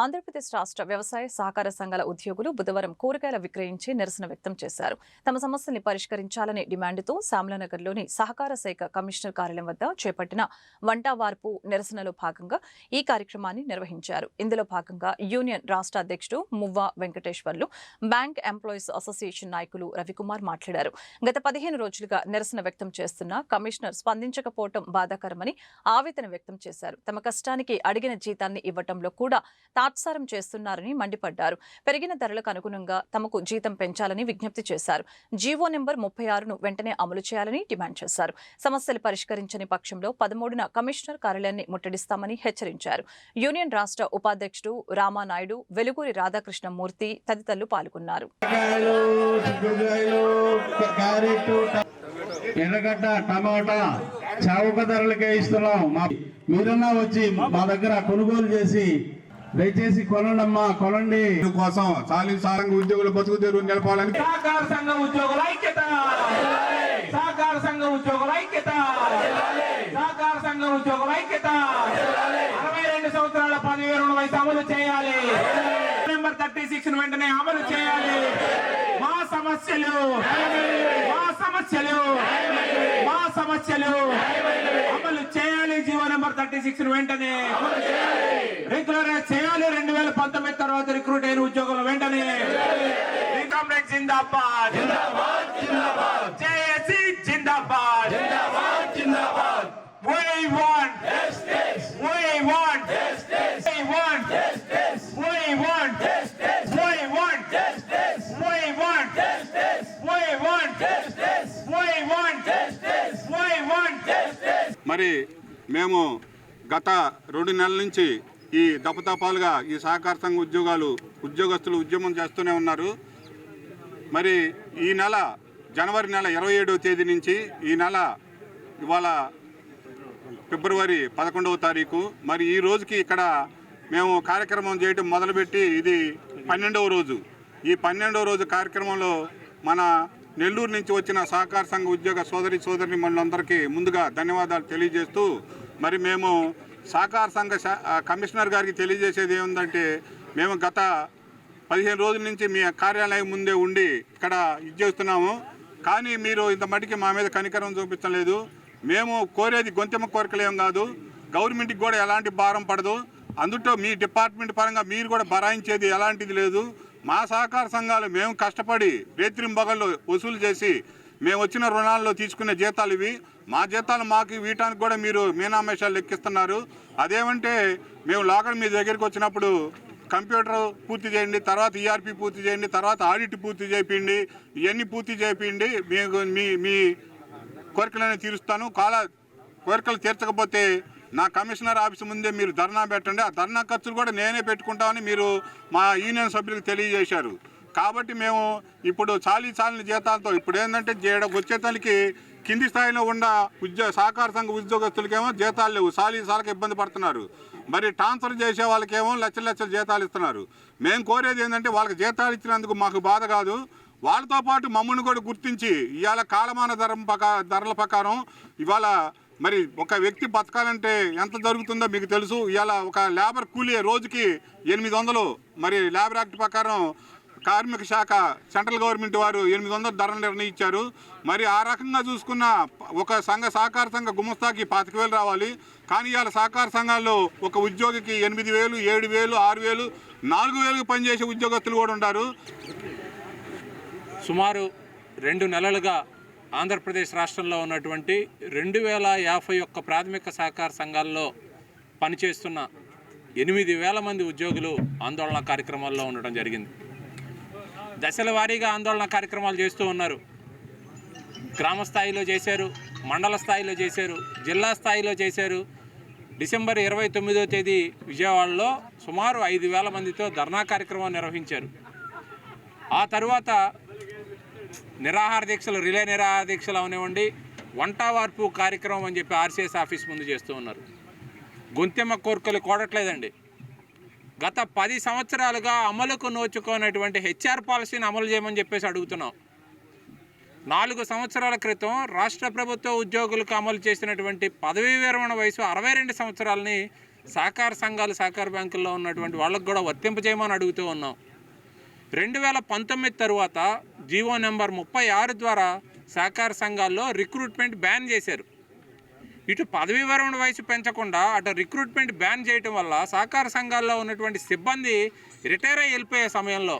ఆంధ్రప్రదేశ్ రాష్ట్ర వ్యవసాయ సహకార సంఘాల ఉద్యోగులు బుధవారం కూరగాయల విక్రయించి నిరసన వ్యక్తం చేశారు. తమ సమస్యల్ని పరిష్కరించాలనే డిమాండ్తో శ్యామలానగర్లోని సహకార శాఖ కమిషనర్ కార్యాలయం వద్ద చేపట్టిన వంట వార్పు నిరసనలో భాగంగా ఈ కార్యక్రమాన్ని నిర్వహించారు. ఇందులో భాగంగా యూనియన్ రాష్ట్ర అధ్యక్షుడు Muvva Venkateswarlu bank employees association నాయకులు రవికుమార్ మాట్లాడారు. గత పదిహేను రోజులుగా నిరసన వ్యక్తం చేస్తున్న కమిషనర్ స్పందించకపోవటం బాధాకరమని ఆవేదన వ్యక్తం చేశారు. తమ కష్టానికి అడిగిన జీతాన్ని ఇవ్వటంలో కూడా తాత్సారం చేస్తున్నారని మండిపడ్డారు. పెరిగిన ధరలకు అనుగుణంగా తమకు జీతం పెంచాలని విజ్ఞప్తి చేశారు. జీవో నెంబర్ ముప్పై ఆరును వెంటనే అమలు చేయాలని డిమాండ్ చేశారు. సమస్యలు పరిష్కరించని పక్షంలో పదమూడున కమిషనర్ కార్యాలయాన్ని ముట్టడిస్తామని హెచ్చరించారు. యూనియన్ రాష్ట్ర ఉపాధ్యక్షుడు రామానాయుడు వెలుగురి రాధాకృష్ణమూర్తి తదితరులు పాల్గొన్నారు. ఎర్రగడ్డ టమాటా చౌక ధరలకే ఇస్తున్నాం. మీరన్నా వచ్చి మా దగ్గర కొనుగోలు చేసి దయచేసి కొనండమ్మా కొనండి. కోసం చాలీ సారంగ ఉద్యోగుల బతుకు తెరువు నిలపాలని సహకార సంఘ ఉద్యోగుల ఐక్యత! సహకార సంఘ ఉద్యోగుల ఐక్యత! సహకార సంఘ ఉద్యోగుల ఐక్యత! అరవై రెండు సంవత్సరాల పదవి విరమణ వయసు అమలు చేయాలి. నెంబర్ థర్టీ సిక్స్ వెంటనే అమలు చేయాలి. మా సమస్యలు మా సమస్యలు. మా సమస్యలు. అమలు చేయాలి. G O number thirty six వెంటనే. రెగ్యులర్ చేయాలి. రెండు వేల పంతొమ్మిది తర్వాత రిక్రూట్ అయిన ఉద్యోగులు వెంటనే. కామ్రేడ్ జిందాబాద్. జేఏసీ మరి మేము గత రెండు నెలల నుంచి ఈ దపదపాలుగా ఈ సహకార సంఘ ఉద్యోగాలు ఉద్యోగస్తులు ఉద్యమం చేస్తూనే ఉన్నారు. మరి ఈ నెల జనవరి నెల ఇరవై ఏడవ తేదీ నుంచి ఈ నెల ఇవాళ ఫిబ్రవరి పదకొండవ తారీఖు. మరి ఈ రోజుకి ఇక్కడ మేము కార్యక్రమం చేయడం మొదలుపెట్టి ఇది పన్నెండవ రోజు. ఈ పన్నెండవ రోజు కార్యక్రమంలో మన నెల్లూరు నుంచి వచ్చిన సహకార సంఘ ఉద్యోగ సోదరి సోదరి మనందరికీ ముందుగా ధన్యవాదాలు తెలియజేస్తూ మరి మేము సహకార సంఘ కమిషనర్ గారికి తెలియజేసేది ఏముందంటే మేము గత పదిహేను రోజుల నుంచి మీ కార్యాలయం ముందే ఉండి ఇక్కడ ఇది చేస్తున్నాము కానీ మీరు ఇంత మటుకి మా మీద కనికరం చూపించడం లేదు మేము కోరేది గొంతెమ్మ కోరికలేం కాదు. గవర్నమెంట్కి కూడా ఎలాంటి భారం పడదు. అందులో మీ డిపార్ట్మెంట్ పరంగా మీరు కూడా బరాయించేది ఎలాంటిది లేదు. మా సహకార సంఘాలు మేము కష్టపడి రేత్రింబగళ్ళు వసూలు చేసి మేము వచ్చిన రుణాల్లో తీసుకునే జీతాలు ఇవి. మా జీతాలు మాకు వీటానికి కూడా మీరు మీనామేషాలు లెక్కిస్తున్నారు. అదేమంటే మేము లోకల్ మీ దగ్గరికి వచ్చినప్పుడు కంప్యూటర్ పూర్తి చేయండి తర్వాత ఈఆర్పి పూర్తి చేయండి తర్వాత ఆడిట్ పూర్తి చేయండి ఇవన్నీ పూర్తి చేయండి మీకు మీ మీ కోరికలను తీరుస్తాను. కాల కోరికలు తీర్చకపోతే నా కమిషనర్ ఆఫీస్ ముందే మీరు ధర్నా పెట్టండి. ఆ ధర్నా ఖర్చులు కూడా నేనే పెట్టుకుంటామని మీరు మా యూనియన్ సభ్యులకు తెలియజేశారు. కాబట్టి మేము ఇప్పుడు చాలీ చాలని జీతాలతో ఇప్పుడు ఏంటంటే చేయడం వచ్చేతలకి కింది స్థాయిలో ఉన్న ఉద్యోగ సహకార సంఘ ఉద్యోగస్తులకేమో జీతాలు లేవు. సాలీ సాలకు ఇబ్బంది పడుతున్నారు. మరి ట్రాన్స్ఫర్ చేసే వాళ్ళకేమో లక్షల లక్షల జీతాలు ఇస్తున్నారు. మేము కోరేది ఏంటంటే వాళ్ళకి జీతాలు ఇచ్చినందుకు మాకు బాధ కాదు. వాళ్ళతో పాటు మమ్మల్ని కూడా గుర్తించి ఇవాళ కాలమాన ధర ధరల ప్రకారం ఇవాళ మరి ఒక వ్యక్తి బతకాలంటే ఎంత జరుగుతుందో మీకు తెలుసు. ఇవాళ ఒక లేబర్ కూలీ రోజుకి ఎనిమిది వందలు. మరి లేబర్ యాక్ట్ ప్రకారం కార్మిక శాఖ సెంట్రల్ గవర్నమెంట్ వారు ఎనిమిది వందల ధర నిర్ణయించారు. మరి ఆ రకంగా చూసుకున్న ఒక సంఘ సహకార సంఘ గుమస్తాకి పాతిక వేలు రావాలి. కానీ ఇవాళ సహకార సంఘాల్లో ఒక ఉద్యోగికి ఎనిమిది వేలు ఏడు వేలు ఆరు వేలు నాలుగు వేలకు పనిచేసే ఉద్యోగస్తులు కూడా ఉంటారు సుమారు రెండు నెలలుగా ఆంధ్రప్రదేశ్ రాష్ట్రంలో ఉన్నటువంటి రెండు వేల యాభై ఒక్క ప్రాథమిక సహకార సంఘాల్లో పనిచేస్తున్న ఎనిమిది వేల మంది ఉద్యోగులు ఆందోళన కార్యక్రమాల్లో ఉండడం జరిగింది. దశల వారీగా ఆందోళన కార్యక్రమాలు చేస్తూ ఉన్నారు. గ్రామ స్థాయిలో చేశారు మండల స్థాయిలో చేశారు జిల్లా స్థాయిలో చేశారు. డిసెంబర్ ఇరవై తొమ్మిదో తేదీ విజయవాడలో సుమారు ఐదు వేల మందితో ధర్నా కార్యక్రమం నిర్వహించారు. ఆ తరువాత నిరాహార దీక్షలు రిలే నిరాహార దీక్షలు అవనివ్వండి. వంట వార్పు కార్యక్రమం అని చెప్పి ఆర్సీఎస్ ఆఫీస్ ముందు చేస్తూ ఉన్నారు. గొంతెమ్మ కోరికలు కోడట్లేదండి. గత పది సంవత్సరాలుగా అమలుకు నోచుకున్నటువంటి హెచ్ఆర్ పాలసీని అమలు చేయమని చెప్పేసి అడుగుతున్నాం. నాలుగు సంవత్సరాల క్రితం రాష్ట్ర ప్రభుత్వ ఉద్యోగులకు అమలు చేసినటువంటి పదవీ విరమణ వయసు అరవై రెండు సంవత్సరాలని సహకార సంఘాలు సహకార బ్యాంకుల్లో ఉన్నటువంటి వాళ్ళకు కూడా వర్తింపజేయమని అడుగుతూ ఉన్నాం. రెండు వేల పంతొమ్మిది తరువాత జీవో నెంబర్ ముప్పై ఆరు ద్వారా సహకార సంఘాల్లో రిక్రూట్మెంట్ బ్యాన్ చేశారు. ఇటు పదవీ విరమణ వయసు పెంచకుండా అటు రిక్రూట్మెంట్ బ్యాన్ చేయటం వల్ల సహకార సంఘాల్లో ఉన్నటువంటి సిబ్బంది రిటైర్ అయి వెళ్ళిపోయే సమయంలో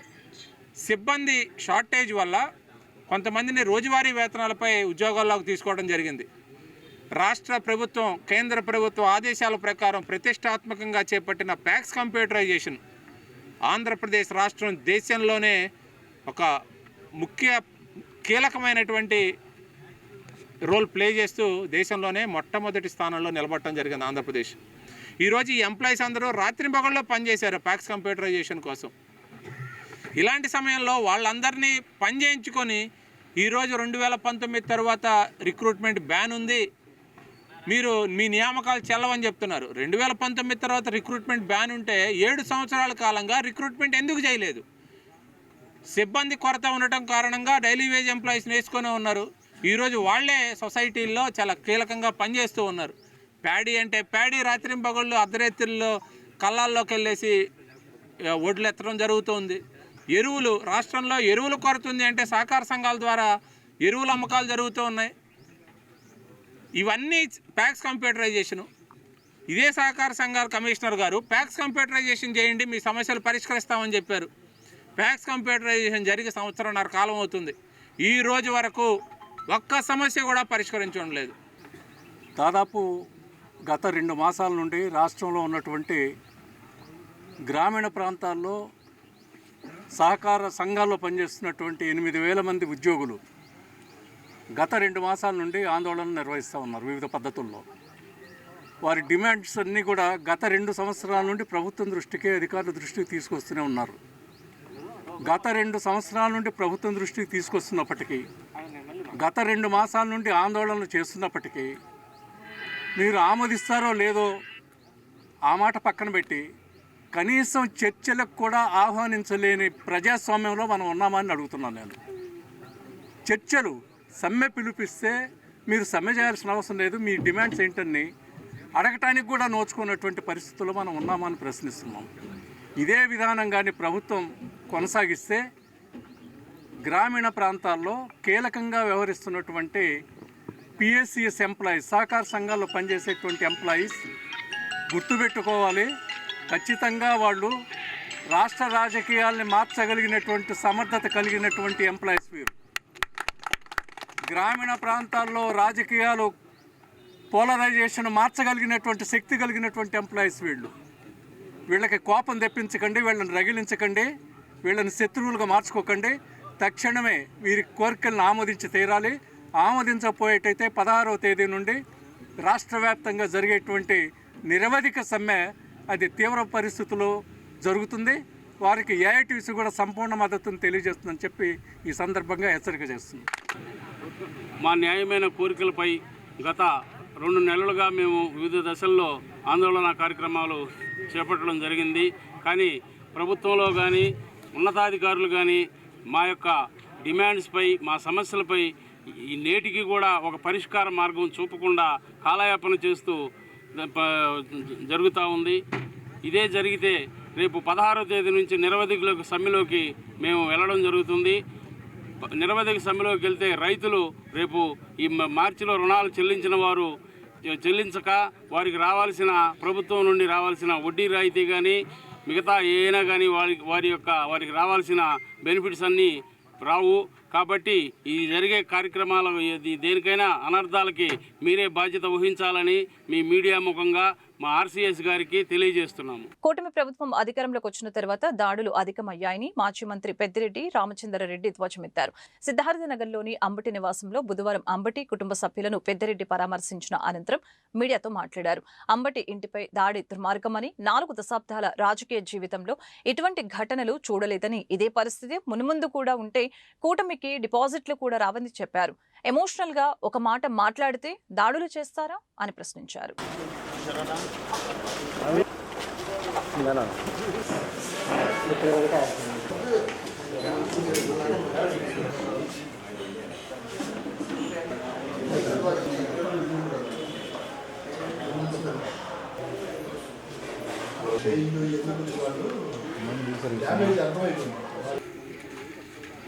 సిబ్బంది షార్టేజ్ వల్ల కొంతమందిని రోజువారీ వేతనాలపై ఉద్యోగాల్లోకి తీసుకోవడం జరిగింది. రాష్ట్ర ప్రభుత్వం కేంద్ర ప్రభుత్వ ఆదేశాల ప్రకారం ప్రతిష్టాత్మకంగా చేపట్టిన ప్యాక్స్ కంప్యూటరైజేషన్ ఆంధ్రప్రదేశ్ రాష్ట్రం దేశంలోనే ఒక ముఖ్య కీలకమైనటువంటి రోల్ ప్లే చేస్తూ దేశంలోనే మొట్టమొదటి స్థానంలో నిలబడటం జరిగింది ఆంధ్రప్రదేశ్. ఈరోజు ఈ ఎంప్లాయీస్ అందరూ రాత్రి పగల్లో పనిచేశారు ప్యాక్స్ కంప్యూటరైజేషన్ కోసం. ఇలాంటి సమయంలో వాళ్ళందరినీ పని చేయించుకొని ఈరోజు రెండు వేల పంతొమ్మిది తర్వాత రిక్రూట్మెంట్ బ్యాన్ ఉంది. మీరు మీ నియామకాలు చెల్లవని చెప్తున్నారు. రెండు వేల పంతొమ్మిది తర్వాత రిక్రూట్మెంట్ బ్యాన్ ఉంటే ఏడు సంవత్సరాల కాలంగా రిక్రూట్మెంట్ ఎందుకు చేయలేదు? సిబ్బంది కొరత ఉండటం కారణంగా డైలీ వేజ్ ఎంప్లాయీస్ని వేసుకొని ఉన్నారు. ఈరోజు వాళ్ళే సొసైటీల్లో చాలా కీలకంగా పనిచేస్తూ ఉన్నారు. ప్యాడీ అంటే ప్యాడీ రాత్రింపగళ్ళు అర్ధరేత్రుల్లో కళ్ళాల్లోకి వెళ్ళేసి ఒడ్లు ఎత్తడం జరుగుతుంది. ఎరువులు రాష్ట్రంలో ఎరువుల కొరత ఉంది అంటే సహకార సంఘాల ద్వారా ఎరువుల అమ్మకాలు జరుగుతూ ఉన్నాయి. ఇవన్నీ ప్యాక్స్ కంప్యూటరైజేషను. ఇదే సహకార సంఘాల కమిషనర్ గారు ప్యాక్స్ కంప్యూటరైజేషన్ చేయండి మీ సమస్యలు పరిష్కరిస్తామని చెప్పారు. ప్యాక్స్ కంప్యూటరైజేషన్ జరిగి సంవత్సరంన్నర కాలం అవుతుంది. ఈ రోజు వరకు ఒక్క సమస్య కూడా పరిష్కరించడం లేదు దాదాపు గత రెండు మాసాల నుండి రాష్ట్రంలో ఉన్నటువంటి గ్రామీణ ప్రాంతాల్లో సహకార సంఘాల్లో పనిచేస్తున్నటువంటి ఎనిమిది వేల మంది ఉద్యోగులు గత రెండు మాసాల నుండి ఆందోళన నిర్వహిస్తూ ఉన్నారు వివిధ పద్ధతుల్లో. వారి డిమాండ్స్ అన్నీ కూడా గత రెండు సంవత్సరాల నుండి ప్రభుత్వం దృష్టికి అధికారుల దృష్టికి తీసుకొస్తూనే ఉన్నారు. గత రెండు సంవత్సరాల నుండి ప్రభుత్వం దృష్టికి తీసుకొస్తున్నప్పటికీ గత రెండు మాసాల నుండి ఆందోళనలు చేస్తున్నప్పటికీ మీరు ఆమోదిస్తారో లేదో ఆ మాట పక్కన పెట్టి కనీసం చర్చలకు కూడా ఆహ్వానించలేని ప్రజాస్వామ్యంలో మనం ఉన్నామని అడుగుతున్నాను నేను. చర్చలు సమ్మె పిలిపిస్తే మీరు సమ్మె చేయాల్సిన అవసరం లేదు. మీ డిమాండ్స్ ఏంటని అడగటానికి కూడా నోచుకున్నటువంటి పరిస్థితుల్లో మనం ఉన్నామని ప్రశ్నిస్తున్నాం. ఇదే విధానంగాని ప్రభుత్వం కొనసాగిస్తే గ్రామీణ ప్రాంతాల్లో కీలకంగా వ్యవహరిస్తున్నటువంటి పిఎస్సిఎస్ ఎంప్లాయీస్ సహకార సంఘాల్లో పనిచేసేటువంటి ఎంప్లాయీస్ గుర్తుపెట్టుకోవాలి. ఖచ్చితంగా వాళ్ళు రాష్ట్ర రాజకీయాల్ని మార్చగలిగినటువంటి సమర్థత కలిగినటువంటి ఎంప్లాయీస్ వీరు. గ్రామీణ ప్రాంతాల్లో రాజకీయాలు పోలరైజేషన్ మార్చగలిగినటువంటి శక్తి కలిగినటువంటి ఎంప్లాయీస్ వీళ్ళు. వీళ్ళకి కోపం తెప్పించకండి వీళ్ళని రగిలించకండి వీళ్ళని శత్రువులుగా మార్చుకోకండి. తక్షణమే వీరి కోరికలను ఆమోదించి తీరాలి. ఆమోదించకపోయేటైతే పదహారవ తేదీ నుండి రాష్ట్ర వ్యాప్తంగా జరిగేటువంటి నిరవధిక సమ్మె అది తీవ్ర పరిస్థితుల్లో జరుగుతుంది. వారికి ఏఐటీసీ కూడా సంపూర్ణ మద్దతును తెలియజేస్తుందని చెప్పి ఈ సందర్భంగా హెచ్చరిక చేస్తుంది మా న్యాయమైన కోరికలపై గత రెండు నెలలుగా మేము వివిధ దశల్లో ఆందోళన కార్యక్రమాలు చేపట్టడం జరిగింది. కానీ ప్రభుత్వంలో కానీ ఉన్నతాధికారులు కానీ మా యొక్క డిమాండ్స్పై మా సమస్యలపై ఈ నేటికి కూడా ఒక పరిష్కార మార్గం చూపకుండా కాలయాపన చేస్తూ జరుగుతూ ఉంది. ఇదే జరిగితే రేపు పదహారో తేదీ నుంచి నిరవధికులకు సమ్మెలోకి మేము వెళ్ళడం జరుగుతుంది. నిరవధిక సమ్మెలోకి వెళ్తే రైతులు రేపు ఈ మార్చిలో రుణాలు చెల్లించిన వారు చెల్లించక వారికి రావాల్సిన ప్రభుత్వం నుండి రావాల్సిన వడ్డీ రాయితీ కానీ మిగతా ఏనా కానీ వారి వారి యొక్క వారికి రావాల్సిన బెనిఫిట్స్ అన్నీ రావు. కాబట్టి ఈ జరిగే కార్యక్రమాల ఇది దేనికైనా అనర్థాలకి మీరే బాధ్యత వహించాలని మీ మీడియా ముఖంగా మా ఆర్సీఎస్ గారికి తెలియజేస్తున్నాము. కూటమి ప్రభుత్వం అధికారంలోకి వచ్చిన తర్వాత దాడులు అధికమయ్యాయని మాజీ మంత్రి పెద్దిరెడ్డి రామచంద్రరెడ్డి ధ్వజమెత్తారు. సిద్ధార్థనగర్లోని అంబటి నివాసంలో బుధవారం అంబటి కుటుంబ సభ్యులను పెద్దిరెడ్డి పరామర్శించిన అనంతరం మీడియాతో మాట్లాడారు. అంబటి ఇంటిపై దాడి దుర్మార్గమని నాలుగు దశాబ్దాల రాజకీయ జీవితంలో ఇటువంటి ఘటనలు చూడలేదని ఇదే పరిస్థితి. మునుముందు కూడా ఉంటే కూటమికి డిపాజిట్లు కూడా రావని చెప్పారు. ఎమోషనల్గా ఒక మాట మాట్లాడితే దాడులు చేస్తారా? అని ప్రశ్నించారు.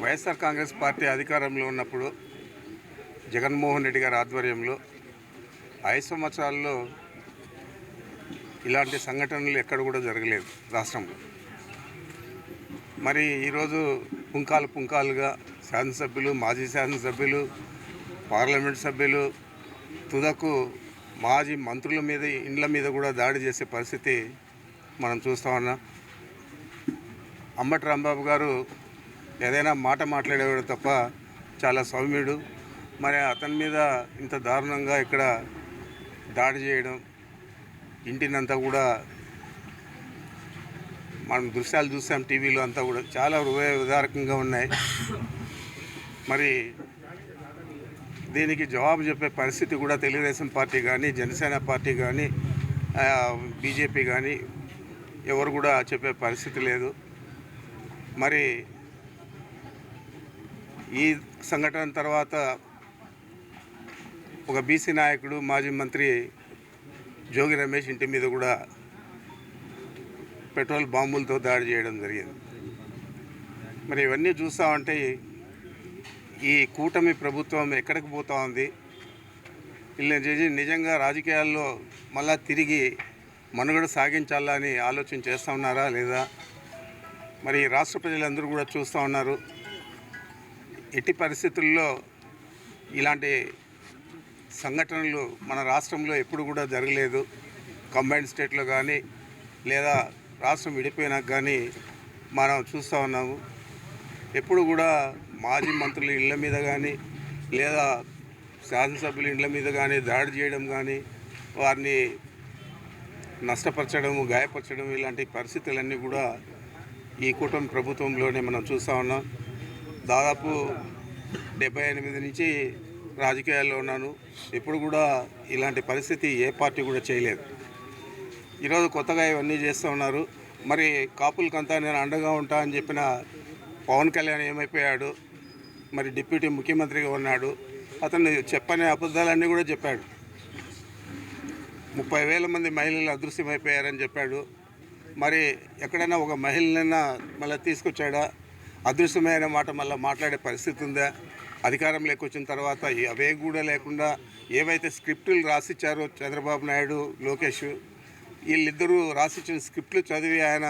వైఎస్ఆర్ కాంగ్రెస్ పార్టీ అధికారంలో ఉన్నప్పుడు జగన్మోహన్ రెడ్డి గారి ఆధ్వర్యంలో ఐదు సంవత్సరాల్లో ఇలాంటి సంఘటనలు ఎక్కడ కూడా జరగలేదు రాష్ట్రంలో. మరి ఈరోజు పుంకాలు పుంకాలుగా శాసనసభ్యులు మాజీ శాసనసభ్యులు పార్లమెంట్ సభ్యులు తుదకు మాజీ మంత్రుల మీద ఇండ్ల మీద కూడా దాడి చేసే పరిస్థితి మనం చూస్తా ఉన్నాం. అంబటి రాంబాబు గారు ఏదైనా మాట మాట్లాడేవాడు తప్ప చాలా సౌమ్యుడు. మరి అతని మీద ఇంత దారుణంగా ఇక్కడ దాడి చేయడం ఇంటినంతా కూడా మనం దృశ్యాలు చూసాం టీవీలో అంతా కూడా చాలా హృదయ విదారకంగా ఉన్నాయి. మరి దీనికి జవాబు చెప్పే పరిస్థితి కూడా తెలుగుదేశం పార్టీ కానీ జనసేన పార్టీ కానీ బీజేపీ కానీ ఎవరు కూడా చెప్పే పరిస్థితి లేదు. మరి ఈ సంఘటన తర్వాత ఒక బీసీ నాయకుడు మాజీ మంత్రి జోగి రమేష్ ఇంటి మీద కూడా పెట్రోల్ బాంబులతో దాడి చేయడం జరిగింది. మరి ఇవన్నీ చూస్తామంటే ఈ కూటమి ప్రభుత్వం ఎక్కడికి పోతా ఉంది? వీళ్ళని చేసి నిజంగా రాజకీయాల్లో మళ్ళా తిరిగి మనుగడ సాగించాలని ఆలోచన చేస్తూ ఉన్నారా లేదా? మరి రాష్ట్ర ప్రజలందరూ కూడా చూస్తూ ఉన్నారు. ఎట్టి పరిస్థితుల్లో ఇలాంటి సంఘటనలు మన రాష్ట్రంలో ఎప్పుడు కూడా జరగలేదు. కంబైన్డ్ స్టేట్లో కానీ లేదా రాష్ట్రం విడిపోయినాక కానీ మనం చూస్తూ ఉన్నాము. ఎప్పుడు కూడా మాజీ మంత్రుల ఇళ్ళ మీద కానీ లేదా శాసనసభ్యుల ఇండ్ల మీద కానీ దాడి చేయడం కానీ వారిని నష్టపరచడం గాయపరచడం ఇలాంటి పరిస్థితులన్నీ కూడా ఈ కూటమి ప్రభుత్వంలోనే మనం చూస్తూ ఉన్నాం. దాదాపు డెబ్బై ఎనిమిది నుంచి రాజకీయాల్లో ఉన్నాను. ఎప్పుడు కూడా ఇలాంటి పరిస్థితి ఏ పార్టీ కూడా చేయలేదు. ఈరోజు కొత్తగా ఇవన్నీ చేస్తూ ఉన్నారు. మరి కాపులకంతా నేను అండగా ఉంటా అని చెప్పిన పవన్ కళ్యాణ్ ఏమైపోయాడు? మరి డిప్యూటీ ముఖ్యమంత్రిగా ఉన్నాడు. అతను చెప్పని అబద్ధాలన్నీ కూడా చెప్పాడు. ముప్పై వేల మంది మహిళలు అదృశ్యమైపోయారని చెప్పాడు. మరి ఎక్కడైనా ఒక మహిళనైనా మళ్ళీ తీసుకొచ్చాడా? అదృశ్యమైన మాట మళ్ళీ మాట్లాడే పరిస్థితి ఉందా? అధికారంలోకి వచ్చిన తర్వాత అవే కూడా లేకుండా ఏవైతే స్క్రిప్టులు రాసిచ్చారో చంద్రబాబు నాయుడు లోకేష్ వీళ్ళిద్దరూ రాసిచ్చిన స్క్రిప్ట్లు చదివి ఆయన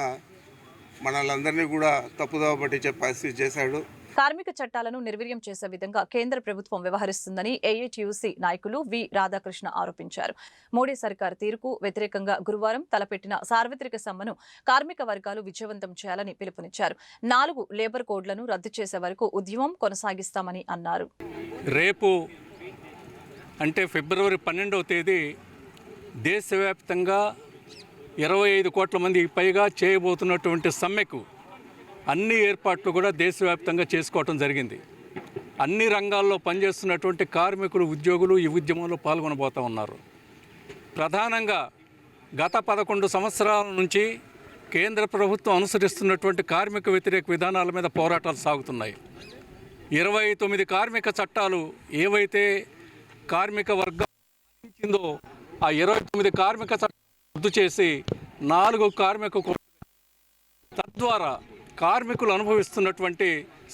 మనల్ందరినీ కూడా తప్పుదోవ పట్టించే పరిస్థితి చేశాడు. కార్మిక చట్టాలను నిర్వీర్యం చేసే విధంగా కేంద్ర ప్రభుత్వం వ్యవహరిస్తుందని ఏఐటియుసి నాయకులు వి రాధాకృష్ణ ఆరోపించారు. మోడీ సర్కార్ తీరుకు వ్యతిరేకంగా గురువారం తలపెట్టిన సార్వత్రిక సమ్మెను కార్మిక వర్గాలు విజయవంతం చేయాలని పిలుపునిచ్చారు. నాలుగు లేబర్ కోడ్లను రద్దు చేసే వరకు ఉద్యమం కొనసాగిస్తామని అన్నారు. రేపు అంటే ఫిబ్రవరి పన్నెండవ తేదీ దేశవ్యాప్తంగా ఇరవై ఐదు కోట్ల మందికి పైగా చేయబోతున్నటువంటి సమ్మెకు అన్ని ఏర్పాట్లు కూడా దేశవ్యాప్తంగా చేసుకోవటం జరిగింది. అన్ని రంగాల్లో పనిచేస్తున్నటువంటి కార్మికులు ఉద్యోగులు ఈ ఉద్యమంలో పాల్గొనబోతూ ఉన్నారు. ప్రధానంగా గత పదకొండు సంవత్సరాల నుంచి కేంద్ర ప్రభుత్వం అనుసరిస్తున్నటువంటి కార్మిక వ్యతిరేక విధానాల మీద పోరాటాలు సాగుతున్నాయి. ఇరవై తొమ్మిది కార్మిక చట్టాలు ఏవైతే కార్మిక వర్గం ఇచ్చిందో ఆ ఇరవై తొమ్మిది కార్మిక చట్టాలు రద్దు చేసి నాలుగు కార్మిక తద్వారా కార్మికులు అనుభవిస్తున్నటువంటి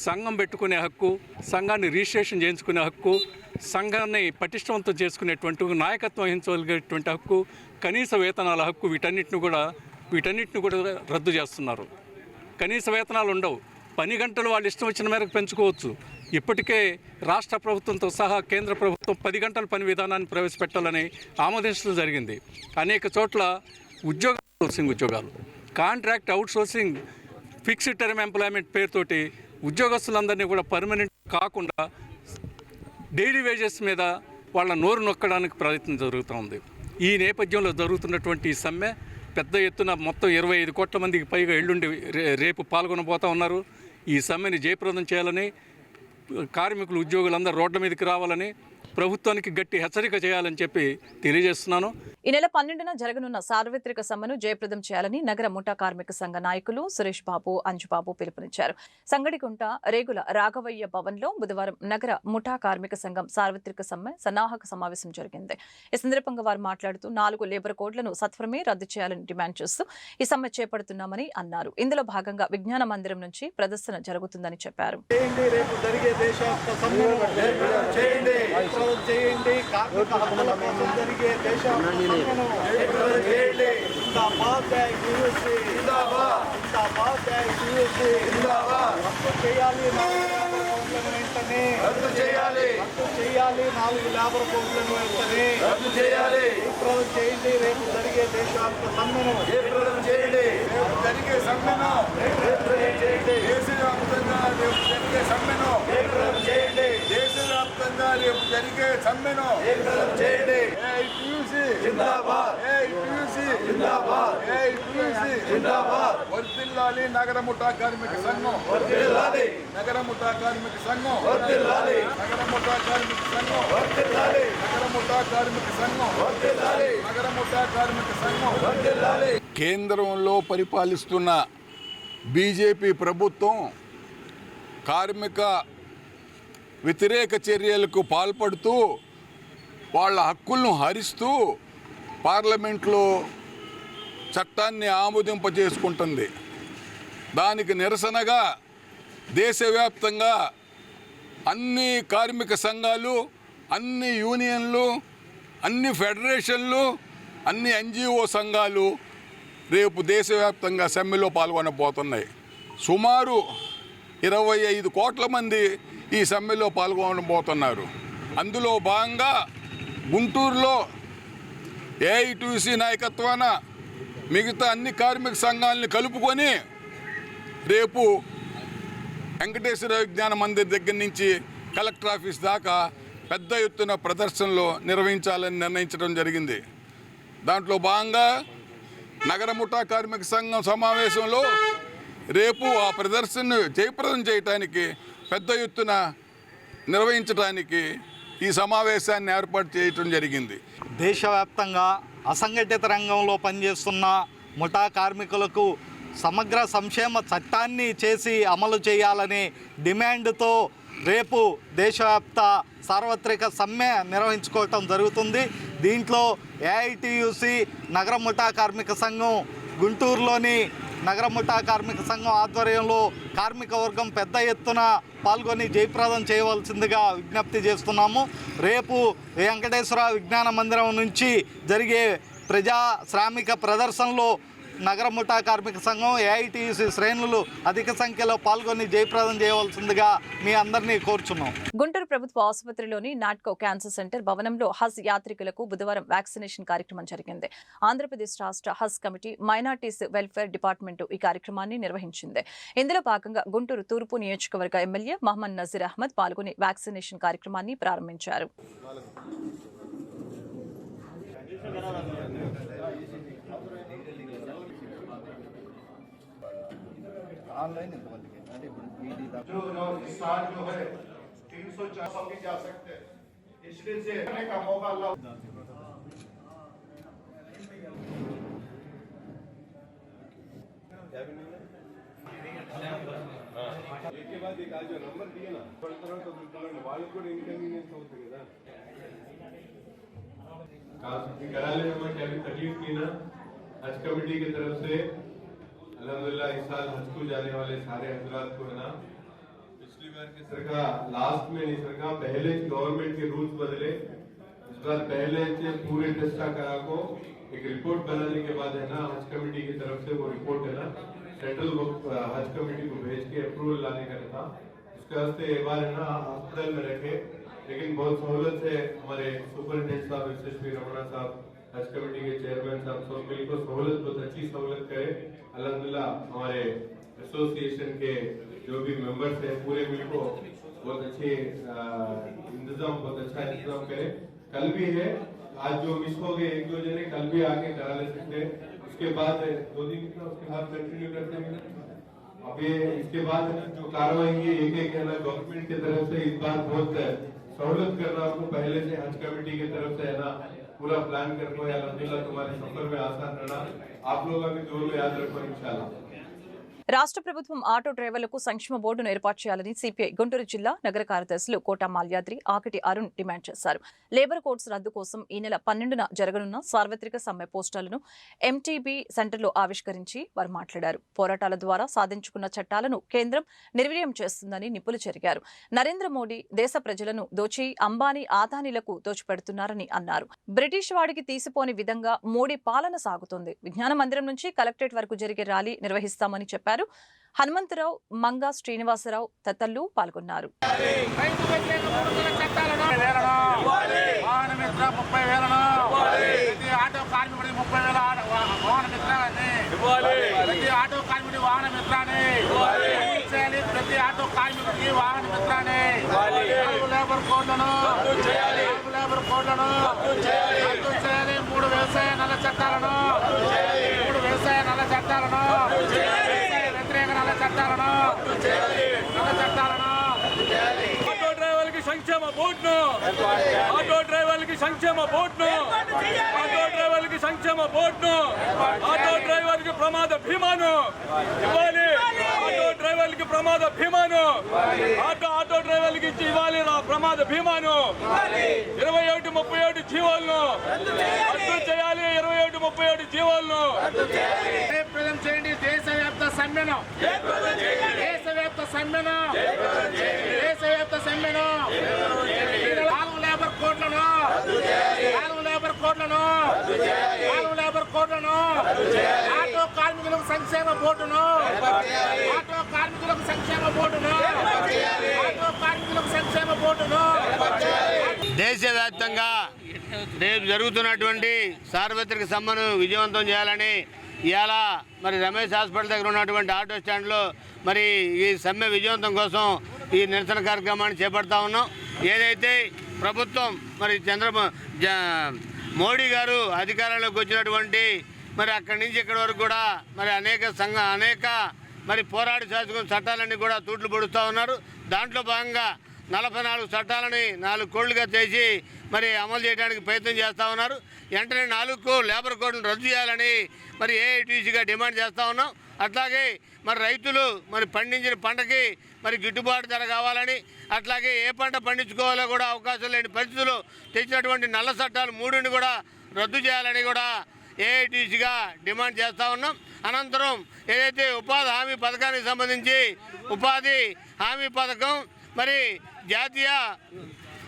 సంఘం పెట్టుకునే హక్కు సంఘాన్ని రిజిస్ట్రేషన్ చేయించుకునే హక్కు సంఘాన్ని పటిష్టవంతం చేసుకునేటువంటి నాయకత్వం వహించగలిగేటువంటి హక్కు కనీస వేతనాల హక్కు వీటన్నిటిని కూడా వీటన్నిటిని కూడా రద్దు చేస్తున్నారు. కనీస వేతనాలు ఉండవు. పని గంటలు వాళ్ళు ఇష్టం వచ్చిన మేరకు పెంచుకోవచ్చు. ఇప్పటికే రాష్ట్ర ప్రభుత్వంతో సహా కేంద్ర ప్రభుత్వం పది గంటల పని విధానాన్ని ప్రవేశపెట్టాలని ఆమోదించడం జరిగింది. అనేక చోట్ల ఉద్యోగ ఉద్యోగాలు. Contract outsourcing fixed term employment పేరుతోటి ఉద్యోగస్తులందరినీ కూడా పర్మనెంట్ కాకుండా డైలీ వేజెస్ మీద వాళ్ళ నోరు నొక్కడానికి ప్రయత్నం జరుగుతూ ఉంది. ఈ నేపథ్యంలో జరుగుతున్నటువంటి ఈ సమ్మె పెద్ద ఎత్తున మొత్తం ఇరవై ఐదు కోట్ల మందికి పైగా ఎల్లుండి రేపు పాల్గొనబోతూ ఉన్నారు. ఈ సమ్మెని జయప్రదం చేయాలని కార్మికులు ఉద్యోగులందరూ రోడ్ల మీదకి రావాలని ప్రభుత్వానికి గట్టి హెచ్చరిక చేయాలని చెప్పి తెలియజేస్తున్నాను. ఈ నెల పన్నెండున జరగనున్న సార్వత్రిక సమ్మెను జయప్రదం చేయాలని నగర ముఠా కార్మిక సంఘ నాయకులు సురేష్ బాబు అంజుబాబు పిలుపునిచ్చారు. సంగడిగుంట రేగుల రాఘవయ్య భవన్లో బుధవారం నగర ముఠా కార్మిక సంఘం సార్వత్రిక సమ్మె సన్నాహక సమావేశం జరిగింది. ఈ సందర్భంగా వారు మాట్లాడుతూ నాలుగు లేబర్ కోడ్లను సత్వరమే రద్దు చేయాలని డిమాండ్ చేస్తూ ఈ సమ్మె చేపడుతున్నామని అన్నారు. ఇందులో భాగంగా విజ్ఞాన మందిరం నుంచి ప్రదర్శన జరుగుతుందని చెప్పారు. జయప్రదం చేయండి. కార్మిక హక్కుల కోసం జరిగే జయప్రదం చేయండి చేయాలి వెంటనే. రద్దు చేయాలి. రద్దు చేయాలి నాలుగు లేబర్ కోడ్లను వెంటనే. రద్దు చేయాలి. జయప్రదం చేయండి రేపు జరిగే దేశవ్యాప్త సమ్మెను. జయప్రదం చేయండి. రేపు జరిగే సమ్మెను. జయప్రదం చేయండి. దేశవ్యాప్తంగా రేపు జరిగే సమ్మెను. జయప్రదం చేయండి. దేశవ్యాప్తంగా రేపు జరిగే సమ్మెను చేయండి. వర్దిల్లాలి నగర ముఠా కార్మిక సంఘం. నగర ముఠా కార్మిక సంఘం. నగర ముఠా కార్మిక సంఘం. నగర ముఠా కార్మిక సంఘం. నగర ముఠా కార్మిక సంఘం. కేంద్రంలో పరిపాలిస్తున్న బీజేపీ ప్రభుత్వం కార్మిక వ్యతిరేక చర్యలకు పాల్పడుతూ వాళ్ళ హక్కులను హరిస్తూ పార్లమెంట్లో చట్టాన్ని ఆమోదింపజేసుకుంటుంది. దానికి నిరసనగా దేశవ్యాప్తంగా అన్ని కార్మిక సంఘాలు అన్ని యూనియన్లు అన్ని ఫెడరేషన్లు అన్ని ఎన్జిఓ సంఘాలు రేపు దేశవ్యాప్తంగా సమ్మెలో పాల్గొనబోతున్నాయి. సుమారు ఇరవై ఐదు కోట్ల మంది ఈ సమ్మెలో పాల్గొనబోతున్నారు అందులో భాగంగా గుంటూరులో ఏఐటీసీ నాయకత్వాన మిగతా అన్ని కార్మిక సంఘాలని కలుపుకొని రేపు వెంకటేశ్వర విజ్ఞాన మందిర్ దగ్గర నుంచి కలెక్టర్ ఆఫీస్ దాకా పెద్ద ఎత్తున ప్రదర్శనలు నిర్వహించాలని నిర్ణయించడం జరిగింది. దాంట్లో భాగంగా నగర ముఠా కార్మిక సంఘం సమావేశంలో రేపు ఆ ప్రదర్శనను జయప్రదం చేయటానికి పెద్ద ఎత్తున నిర్వహించడానికి ఈ సమావేశాన్ని ఏర్పాటు చేయటం జరిగింది. దేశవ్యాప్తంగా అసంఘటిత రంగంలో పనిచేస్తున్న ముఠా కార్మికులకు సమగ్ర సంక్షేమ చట్టాన్ని చేసి అమలు చేయాలనే డిమాండ్తో రేపు దేశవ్యాప్త సార్వత్రిక సమ్మె నిర్వహించుకోవటం జరుగుతుంది. దీంట్లో ఏఐటియుసి నగర ముఠా కార్మిక సంఘం గుంటూరులోని నగర ముఠా కార్మిక సంఘం ఆధ్వర్యంలో కార్మిక వర్గం పెద్ద ఎత్తున పాల్గొని జయప్రదం చేయవలసిందిగా విజ్ఞప్తి చేస్తున్నాము. రేపు వెంకటేశ్వర విజ్ఞాన మందిరం నుంచి జరిగే ప్రజా శ్రామిక ప్రదర్శనలో నగర ముఠా కార్మిక సంఘం ఏఐటియుసి శ్రేణులు అధిక సంఖ్యలో పాల్గొని జయప్రదం చేయవలసిందిగా మీ అందరినీ కోరుచున్నాం. గుంటూరు ప్రభుత్వ ఆసుపత్రిలోని నాట్కో క్యాన్సర్ సెంటర్ భవనంలో హజ్ యాత్రికులకు బుధవారం వ్యాక్సినేషన్ కార్యక్రమం జరిగింది. ఆంధ్రప్రదేశ్ రాష్ట్ర Haj committee minorities welfare department ఈ కార్యక్రమాన్ని నిర్వహించింది. ఇందులో భాగంగా గుంటూరు తూర్పు నియోజకవర్గ ఎమ్మెల్యే మహమ్మద్ నజీర్ అహ్మద్ పాల్గొని వ్యాక్సినేషన్ కార్యక్రమాన్ని ప్రారంభించారు. ऑनलाइन जो किसान जो है तीन सौ भी जा सकते हैं। इसलिए से का मौका हाँ। एक के बाद एक आज जो नंबर दिए ना పడుతున్నారు వాళ్ళకు కూడా ఇన్కన్వీనియన్స్ అవుతుంది కదా కాదు कराने तकलीफ़ की ना हज कमेटी की तरफ़ से अल्हम्दुलिल्लाह इस साल हज को जाने वाले सारे हजरात को है ना? पिछली बार की सरकार लास्ट में नहीं सरकार पहले गवर्नमेंट के रूल्स बदले। इस बार पहले से पूरे टेस्ट करा को एक रिपोर्ट बनाने के बाद है ना हज कमेटी की तरफ़ से वो रिपोर्ट है ना सेंट्रल हज कमेटी को भेज के अप्रूवल लाने का था। उसके वास्ते एक बार है ना हॉस्पिटल में रखे। लेकिन बहुत सहूलत से हमारे सुपरिटेंडेंट साहब रमणा साहब हज कमेटी के चेयरमैन साहब सब मिलकर सहूलत, बहुत अच्छी सहूलत करे। अल्हम्दुलिल्लाह, हमारे एसोसिएशन के जो भी मेंबर्स हैं, पूरे मिलको बहुत अच्छे इंतज़ाम, बहुत अच्छा इंतज़ाम करे। कल भी है, आज जो मिस हो गए, एक दो जने कल भी आके करा ले सकते हैं। उसके बाद, दो दिन का उसके बाद कंटिन्यू करते हैं अब ये, इसके बाद जो कार्रवाई है एक एक है ना गवर्नमेंट की तरफ़ से इस बार बहुत सहूलत करना आपको पहले से हज कमेटी की तरफ़ से है ना पूरा प्लान करको या अलहमदिल्ला तुम्हारे सफर में आसान रहना आप लोग का भी दुआ में याद रखो इंशाल्लाह రాష్ట్ర ప్రభుత్వం ఆటో డ్రైవర్లకు సంక్షేమ బోర్డును ఏర్పాటు చేయాలని సిపిఐ గుంటూరు జిల్లా నగర కార్యదర్శులు కోట మాల్యాద్రి ఆకటి అరుణ్ డిమాండ్ చేశారు. లేబర్ కోడ్స్ రద్దు కోసం ఈ నెల పన్నెండున జరగనున్న సార్వత్రిక సమ్మె పోస్టాలను ఎంటీబీ సెంటర్లో ఆవిష్కరించి వారు మాట్లాడారు. పోరాటాల ద్వారా సాధించుకున్న చట్టాలను కేంద్రం నిర్వీర్యం చేస్తుందని నిపులు చెరిగారు. నరేంద్ర మోడీ దేశ ప్రజలను దోచి అంబానీ ఆదానీలకు దోచిపెడుతున్నారని అన్నారు. బ్రిటిష్ వాడికి తీసిపోని విధంగా మోడీ పాలన సాగుతోంది. విజ్ఞాన మందిరం నుంచి కలెక్టరేట్ వరకు జరిగే ర్యాలీ నిర్వహిస్తామని చెప్పారు. హనుమంతరావు మంగా శ్రీనివాసరావు తదితరులు పాల్గొన్నారు వాహన ముప్పై వేలను ప్రతి ఆటో ముప్పై వేల ప్రతి ఆటో కార్మికుడి వాహన మిత్రాన్ని చేయాలి ప్రతి ఆటో కార్మికుడికి వాహన మిత్రాన్ని లేబర్ కోడ్లను లేబర్ కోడ్లను చేయాలి మూడు వ్యవసాయ నల్ల చట్టాలను మూడు వ్యవసాయ నల్ల చట్టాలను చట్టాలను? నల్ల చట్టాలను? ఆటో డ్రైవర్లకి సంక్షేమ బోర్డును. ఆటో డ్రైవర్లకి సంక్షేమ బోర్డును. ఆటో డ్రైవర్లకి సంక్షేమ బోర్డును. ఆటో డ్రైవర్కి ప్రమాద భీమాను. ఇవ్వాలి. ఆటో డ్రైవర్లకి ప్రమాద భీమాను. ఆటో ఆటో డ్రైవర్లకి ఇచ్చి ఇవ్వాలి రా ప్రమాద భీమాను. ఇరవై ఒకటి ముప్పై ఒకటి జీవాలను. రద్దు చేయాలి. ఇరవై ఒకటి ముప్పై ఒకటి జీవాలను. చేయండి. సమ్మెను. దేశవ్యాప్త సమ్మెను. దేశవ్యాప్త సమ్మెను. నాలుగు లేబర్ కోడ్లను. నాలుగు లేబర్ కోడ్లను. నాలుగు లేబర్ కోడ్లను. ఆటో కార్మికులకు సంక్షేమ బోర్డును. ఆటో కార్మికులకు సంక్షేమ బోర్డును. ఆటో కార్మికులకు సంక్షేమ బోర్డును. దేశవ్యాప్తంగా రేపు జరుగుతున్నటువంటి సార్వత్రిక సమ్మెను విజయవంతం చేయాలని ఇవాళ మరి రమేష్ హాస్పిటల్ దగ్గర ఉన్నటువంటి ఆటో స్టాండ్లో మరి ఈ సమ్మె విజయవంతం కోసం ఈ నిరసన కార్యక్రమాన్ని చేపడతా ఉన్నాం. ఏదైతే ప్రభుత్వం మరి చంద్రబాబు మోడీ గారు అధికారంలోకి వచ్చినటువంటి మరి అక్కడి నుంచి ఇక్కడి వరకు కూడా మరి అనేక సంఘ అనేక మరి పోరాడి శాసకుల చట్టాలన్నీ కూడా తూట్లు పొడుస్తూ ఉన్నారు. దాంట్లో భాగంగా నలభై నాలుగు చట్టాలని నాలుగు కోళ్ళుగా చేసి మరి అమలు చేయడానికి ప్రయత్నం చేస్తూ ఉన్నారు. వెంటనే నాలుగు లేబర్ కోడ్ను రద్దు చేయాలని మరి ఏఐటీసీగా డిమాండ్ చేస్తూ ఉన్నాం. అట్లాగే మరి రైతులు మరి పండించిన పంటకి మరి గిట్టుబాటు ధర కావాలని అట్లాగే ఏ పంట పండించుకోవాలో కూడా అవకాశం లేని పరిస్థితులు తెచ్చినటువంటి నల్ల చట్టాలు మూడుని కూడా రద్దు చేయాలని కూడా ఏఐటీసీగా డిమాండ్ చేస్తూ ఉన్నాం. అనంతరం ఏదైతే ఉపాధి హామీ పథకానికి సంబంధించి ఉపాధి హామీ పథకం మరి జాతీయ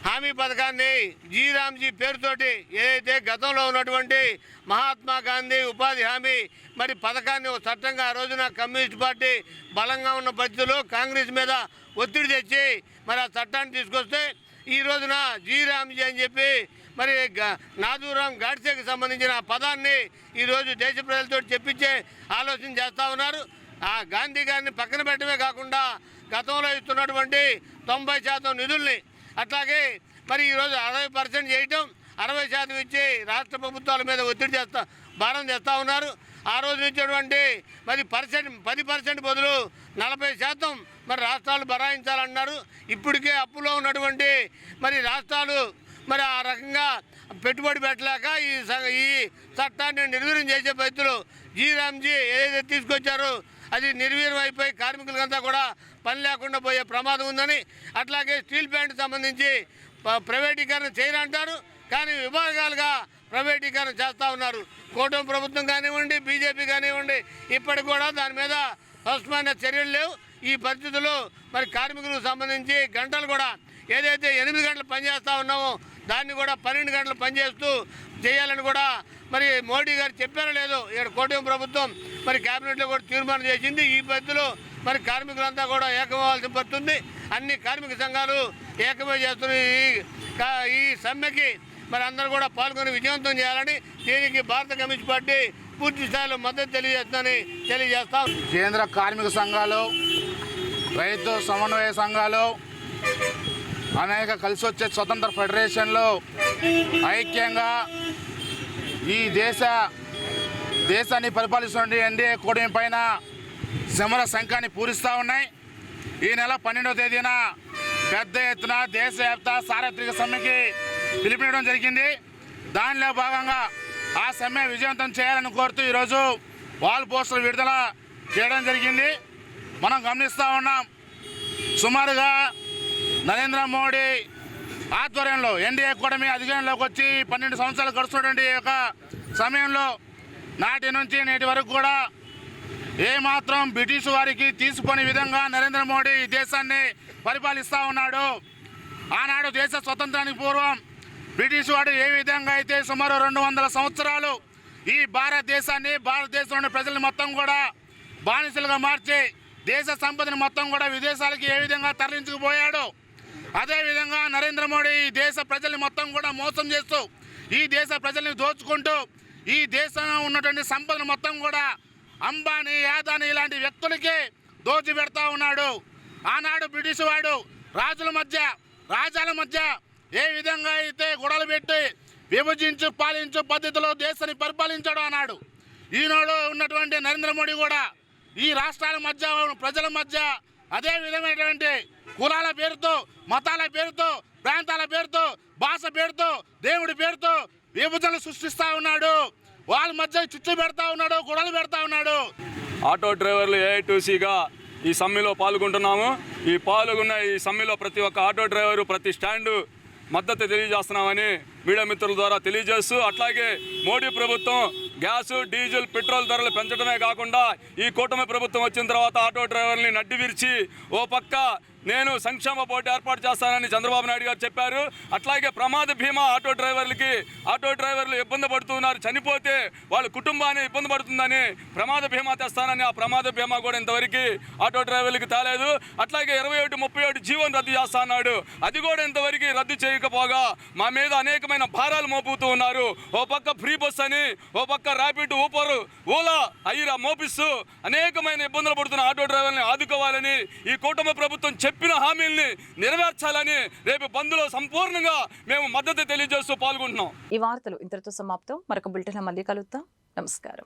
హామీ పథకాన్ని జీరామ్జీ పేరుతోటి ఏదైతే గతంలో ఉన్నటువంటి మహాత్మా గాంధీ ఉపాధి హామీ మరి పథకాన్ని చట్టంగా ఆ రోజున కమ్యూనిస్ట్ పార్టీ బలంగా ఉన్న పరిస్థితుల్లో కాంగ్రెస్ మీద ఒత్తిడి తెచ్చి మరి ఆ చట్టాన్ని తీసుకొస్తే ఈ రోజున జీరామ్జీ అని చెప్పి మరి నాదూరాం గాడ్సేకి సంబంధించిన పదాన్ని ఈరోజు దేశ ప్రజలతో చెప్పించే ఆలోచన చేస్తూ ఉన్నారు. ఆ గాంధీ గారిని పక్కన పెట్టడమే కాకుండా గతంలో ఇస్తున్నటువంటి తొంభై శాతం నిధుల్ని అట్లాగే మరి ఈరోజు అరవై పర్సెంట్ చేయటం అరవై శాతం ఇచ్చి రాష్ట్ర ప్రభుత్వాల మీద ఒత్తిడి చేస్తా భారం చేస్తూ ఉన్నారు. ఆ రోజు ఇచ్చేటువంటి మరి పర్సెంట్ పది పర్సెంట్ బదులు నలభై శాతం మరి రాష్ట్రాలు బరాయించాలన్నారు. ఇప్పటికే అప్పులో ఉన్నటువంటి మరి రాష్ట్రాలు మరి ఆ రకంగా పెట్టుబడి పెట్టలేక ఈ స- ఈ చట్టాన్ని నిర్వీర్యం చేసే పరిస్థితులు జీరామ్జీ ఏదైతే తీసుకొచ్చారో అది నిర్వీర్యం అయిపోయి కార్మికులకంతా కూడా పని లేకుండా పోయే ప్రమాదం ఉందని అట్లాగే స్టీల్ ప్లాంట్ సంబంధించి ప్రైవేటీకరణ చేయాలంటారు కానీ విభాగాలుగా ప్రైవేటీకరణ చేస్తూ ఉన్నారు. కూటమి ప్రభుత్వం కానివ్వండి బీజేపీ కానివ్వండి ఇప్పటికి కూడా దాని మీద స్పష్టమైన చర్యలు లేవు. ఈ పరిస్థితుల్లో మరి కార్మికులకు సంబంధించి గంటలు కూడా ఏదైతే ఎనిమిది గంటలు పనిచేస్తూ ఉన్నామో దాన్ని కూడా పన్నెండు గంటలు పనిచేస్తూ చేయాలని కూడా మరి మోడీ గారు చెప్పారో లేదో ఇక్కడ కూటమి ప్రభుత్వం మరి కేబినెట్లో కూడా తీర్మానం చేసింది. ఈ పరిస్థితిలో మరి కార్మికులంతా కూడా ఏకమవ్వాల్సి పడుతుంది అన్ని కార్మిక సంఘాలు ఏకమై చేస్తున్న ఈ ఈ సమ్మెకి మరి అందరూ కూడా పాల్గొని విజయవంతం చేయాలని దీనికి భారత కమ్యూనిస్ట్ పార్టీ పూర్తి స్థాయిలో మద్దతు తెలియజేస్తుందని తెలియజేస్తాం కేంద్ర కార్మిక సంఘాలు రైతు సమన్వయ సంఘాలు అనేక కలిసి వచ్చే స్వతంత్ర ఫెడరేషన్లు ఐక్యంగా ఈ దేశ దేశాన్ని పరిపాలిస్తున్న ఎన్డీఏ కూటమి పైన సమర సంఘాన్ని పూరిస్తూ ఉన్నాయి. ఈ నెల పన్నెండవ తేదీన పెద్ద ఎత్తున దేశవ్యాప్త సార్వత్రిక సమ్మెకి పిలుపునివ్వడం జరిగింది. దానిలో భాగంగా ఆ సమ్మె విజయవంతం చేయాలని కోరుతూ ఈరోజు వాల్ పోస్టులు విడుదల చేయడం జరిగింది. మనం గమనిస్తూ ఉన్నాం సుమారుగా నరేంద్ర మోడీ ఆధ్వర్యంలో ఎన్డీఏ కూటమి అధికారంలోకి వచ్చి పన్నెండు సంవత్సరాలు గడుస్తున్నటువంటి ఈ యొక్క సమయంలో నాటి నుంచి నేటి వరకు కూడా ఏమాత్రం బ్రిటిష్ వారికి తీసుకొని విధంగా నరేంద్ర మోడీ ఈ దేశాన్ని పరిపాలిస్తూ ఉన్నాడు. ఆనాడు దేశ స్వతంత్రానికి పూర్వం బ్రిటిష్ వాడు ఏ విధంగా అయితే సుమారు రెండు వందల సంవత్సరాలు ఈ భారతదేశాన్ని భారతదేశంలోని ప్రజలు మొత్తం కూడా బానిసలుగా మార్చి దేశ సంపదను మొత్తం కూడా విదేశాలకి ఏ విధంగా తరలించుకుపోయాడు. అదేవిధంగా నరేంద్ర మోడీ ఈ దేశ ప్రజల్ని మొత్తం కూడా మోసం చేస్తూ ఈ దేశ ప్రజల్ని దోచుకుంటూ ఈ దేశంలో ఉన్నటువంటి సంపదను మొత్తం కూడా అంబానీ యాదాని ఇలాంటి వ్యక్తులకి దోచి పెడతా ఉన్నాడు. ఆనాడు బ్రిటిష్ వాడు రాజుల మధ్య రాజాల మధ్య ఏ విధంగా అయితే గొడవలు పెట్టి విభజించు పాలించు పద్ధతిలో దేశాన్ని పరిపాలించాడు అన్నాడు ఈనాడు ఉన్నటువంటి నరేంద్ర మోడీ కూడా ఈ రాష్ట్రాల మధ్య ప్రజల మధ్య అదే విధమైనటువంటి కులాల పేరుతో మతాల పేరుతో ప్రాంతాల పేరుతో భాష పేరుతో దేవుడి పేరుతో విభజనలు సృష్టిస్తూ ఉన్నాడు. వాళ్ళ మధ్య చుచ్చు పెడతా ఉన్నాడు గొడవలు పెడతా ఉన్నాడు. ఆటో డ్రైవర్లు ఏఐటీసీగా ఈ సమ్మెలో పాల్గొంటున్నాము. ఈ పాల్గొన్న ఈ సమ్మెలో ప్రతి ఒక్క ఆటో డ్రైవరు ప్రతి స్టాండు మద్దతు తెలియజేస్తున్నామని మీడియా మిత్రుల ద్వారా తెలియజేస్తూ అట్లాగే మోడీ ప్రభుత్వం గ్యాసు డీజిల్ పెట్రోల్ ధరలు పెంచడమే కాకుండా ఈ కూటమి ప్రభుత్వం వచ్చిన తర్వాత ఆటో డ్రైవర్ని నడ్డి విరిచి ఓ పక్క నేను సంక్షేమ బోర్డు ఏర్పాటు చేస్తానని చంద్రబాబు నాయుడు గారు చెప్పారు. అట్లాగే ప్రమాద బీమా ఆటో డ్రైవర్లకి ఆటో డ్రైవర్లు ఇబ్బంది పడుతున్నారు. చనిపోతే వాళ్ళ కుటుంబాన్ని ఇబ్బంది పడుతుందని ప్రమాద బీమా తెస్తానని ఆ ప్రమాద బీమా కూడా ఇంతవరకు ఆటో డ్రైవర్లకి తేలేదు. అట్లాగే ఇరవై ఒకటి ముప్పై ఒకటి జీవన్ రద్దు చేస్తా అన్నాడు. అది కూడా ఇంతవరకు రద్దు చేయకపోగా మా మీద అనేకమైన భారాలు మోపుతూ ఉన్నారు. ఓ పక్క ఫ్రీ బస్ అని ఓ పక్క ర్యాపిడ్ ఊపర్ ఓలా ఐరా మోపిస్తూ అనేకమైన ఇబ్బందులు పడుతున్న ఆటో డ్రైవర్ని ఆదుకోవాలని ఈ కుటుంబ ప్రభుత్వం చెప్పిన హామీల్ని నెరవేర్చాలని రేపు బంద్లో సంపూర్ణంగా మేము మద్దతు తెలియజేస్తూ పాల్గొంటున్నాం. ఈ వార్తలు ఇంతటితో సమాప్తం. మరొక బులెటిన్ మళ్ళీ కలుద్దాం. నమస్కారం.